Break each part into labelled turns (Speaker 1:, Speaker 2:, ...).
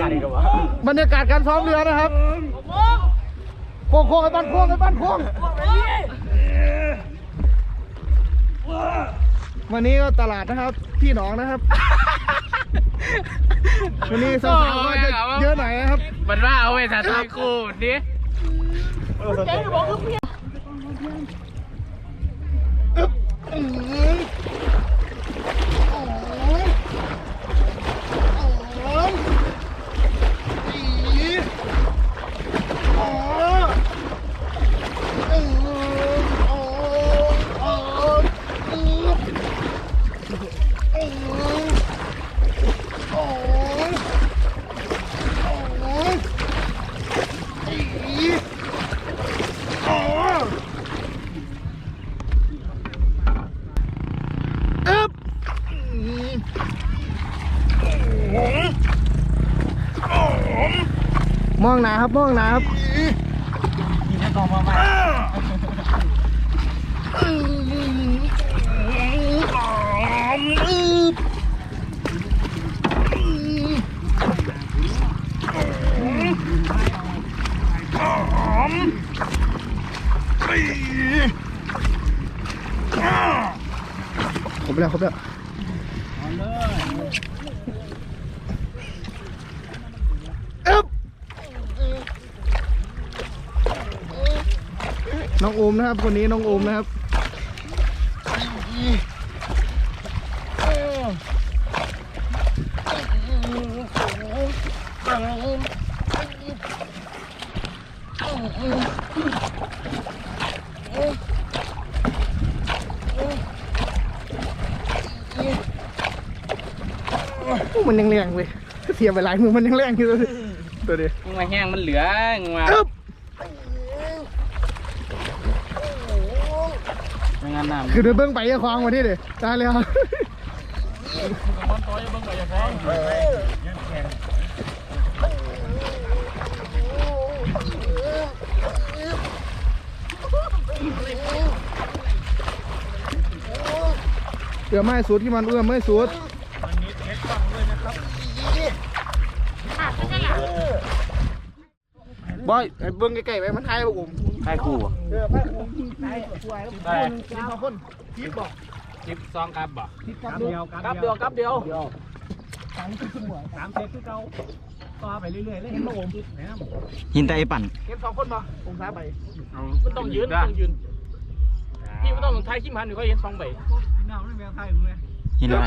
Speaker 1: การอีกวะ
Speaker 2: บรรยากาศการซ้อมเรือนะครับโค้งโค้งไอ้บ้านโค้งไอ้บ้านโค้งวันนี้ก็ตลาดนะครับพี่หนองนะครับ วันนี้สาวๆก็จะเยอะหน่อยนะครับ
Speaker 1: มันว่าเอาไปสาธารกู
Speaker 2: มองหนาครับมองหนาครับ
Speaker 1: ยิงให้กองมาใหม่
Speaker 2: ครบแล้วครบแล้วอึ๊บ น้องโอมนะครับ คนนี้น้องโอมนะครับมันยังแรงเลยเสียไปหลายมือมันยังแรงอยู่เลยตัวเดียว
Speaker 1: มึงมาแห้งมันเหลือมึงมา
Speaker 2: อึ๊บ
Speaker 1: งานน้ำ
Speaker 2: คือเดินเบิ้งไปยาควางมาที่เดียตายเลยครับมันต่อยเดี๋ยวไม่สุดที่มันเอื้อมไม่สุด บอยไอ้เบิ้งใกล้ๆไปมันทายบ่ผม
Speaker 1: ใครคู่
Speaker 2: เออไปผมไปช่วย
Speaker 1: ใช่
Speaker 2: กินสองคนทิปบอก
Speaker 1: คลิปซองกับบ่
Speaker 2: ทิปกับเดียว
Speaker 1: กับเดียวกับเดียว
Speaker 2: สามสิบหัว
Speaker 1: สามเซตคือเราต่อไปเรื่อยๆเลยเห็นไหมผม
Speaker 3: หินตะไอปั่น
Speaker 2: เก็บสองคนมาองศาไป
Speaker 1: มันต้องยืนต้องยืนพี่ไม่ต้องท้ายขี้มันหนูก็เห็นสองใบ
Speaker 3: หินอะไร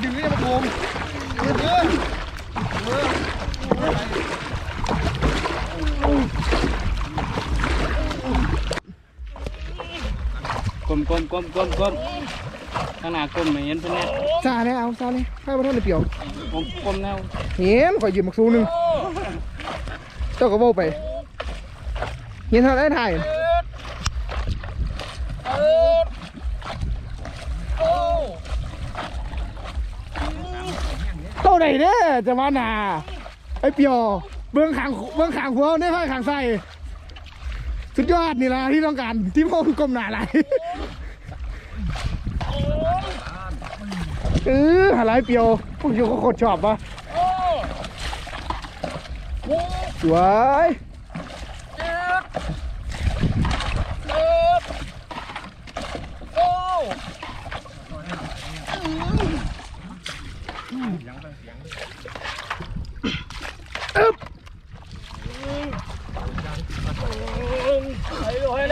Speaker 2: ผมจะถึงนี่มาโกงเออเออเออ
Speaker 1: กลมกลมกลมกลมกลมข้างหน้ากลมไม่เห็นเพื่อน
Speaker 2: ซาเลยเอาซาเลยให้มาเท่าไหร่เปรียว
Speaker 1: กลมกลมแนว
Speaker 2: เห็นข่อยยืมมักซูหนึงเจ้าก็เบ้าไปเห็นเท่าไรถ่าย ไหนเด้อจะมาหนาไอ้เปียวเบื้องขางเบื้องขางหัวเนี่ยให้ขางใส่สุดยอดนี่ละที่ต้องการที่พ่อคือกลมหนาไหลเออหาไรเปียวพวกอยู่ก็โคตรชอบปะสวย
Speaker 1: ไป เ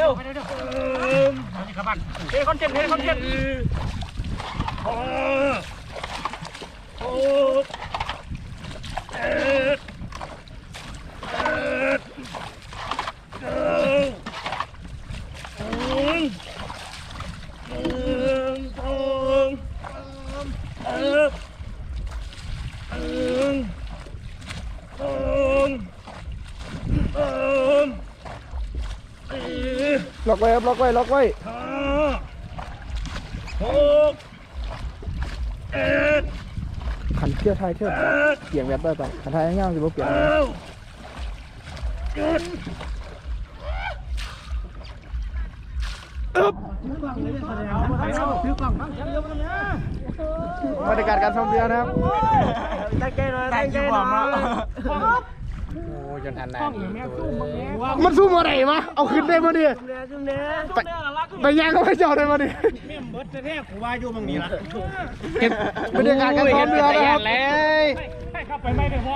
Speaker 1: ร็วไปเร็วเฮ้คอนเทนเฮ้คอนเทนต์
Speaker 2: ล็อกไว้ครับล็อกไว้ล็อกไว้หกเอ็ดขันเที่ยวไทยเที่ยวเปลี่ยนแบบได้ปะขันไทยง่ายๆสิบ่เปลี่ยนบ รรยากาศการท่องเที่ยวนะครับ
Speaker 3: แต่งตัวมา
Speaker 2: มันสู้มาไหนวะเอาขึ้นได้มาดิไปไปย่างเขาไปเจ้าได้มาดิเก็บบรรยากาศการท่องเที่ยวนะครับ
Speaker 1: ให้เข้าไปไม่ได้พอ